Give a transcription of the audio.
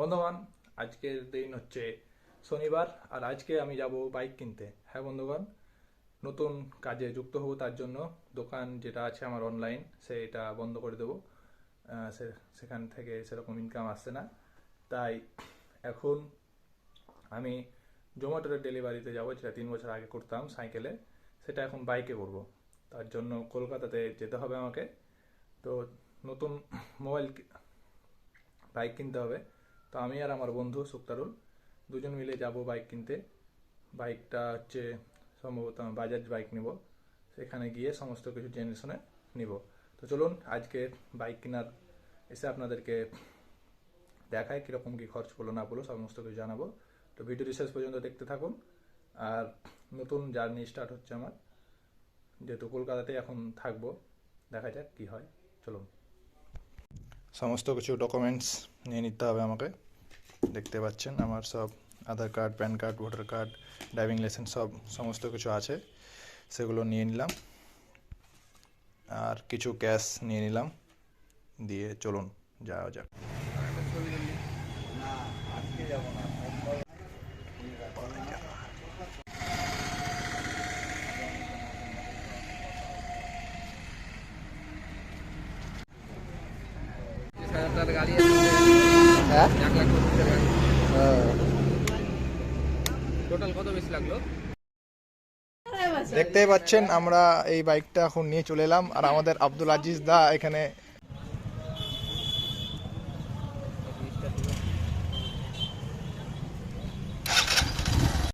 বন্ধুগণ, আজকের দিন হচ্ছে শনিবার আর আজকে আমি যাব বাইক কিনতে। হ্যাঁ বন্ধুগণ, নতুন কাজে যুক্ত হব তার জন্য দোকান যেটা আছে আমার অনলাইন সেটা বন্ধ করে দেবো। সেখান থেকে সেরকম ইনকাম আসছে না। তাই এখন আমি জোম্যাটোর ডেলিভারিতে যাব, যেটা তিন বছর আগে করতাম সাইকেলে। সেটা এখন বাইকে করব। তার জন্য কলকাতাতে যেতে হবে আমাকে। তো নতুন মোবাইল বাইক কিনতে হবে। তো আমি আর আমার বন্ধু সুক্তারুল দুজন মিলে যাব বাইক কিনতে। বাইকটা হচ্ছে সম্ভবত আমি বাজাজ বাইক নিব। সেখানে গিয়ে সমস্ত কিছু জেনে শুনে নিব। তো চলুন আজকে বাইক কেনার এসে আপনাদেরকে দেখায় কীরকম কী খরচ পড়ল না পড়ল, সমস্ত কিছু জানাব। তো ভিডিওটি শেষ পর্যন্ত দেখতে থাকুন। আর নতুন জার্নি স্টার্ট হচ্ছে আমার। যেহেতু কলকাতাতে এখন থাকব, দেখা যাক কি হয়। চলুন। সমস্ত কিছু ডকুমেন্টস নিয়ে নিতে হবে আমাকে। দেখতে পাচ্ছেন আমার সব Aadhaar card, PAN card, voter card, driving licence সব সমস্ত কিছু আছে। সেগুলো নিয়ে নিলাম। আর কিছু ক্যাশ নিয়ে নিলাম। দিয়ে চলুন, যাওয়া যাক। গাড়ি হ্যাঁ? এক লাখ টোটাল কত বেশি লাগল? দেখতেই পাচ্ছেন আমরা এই বাইকটা এখন নিয়ে চলে এলাম। আর আমাদের আব্দুল আজিজ দা এখানে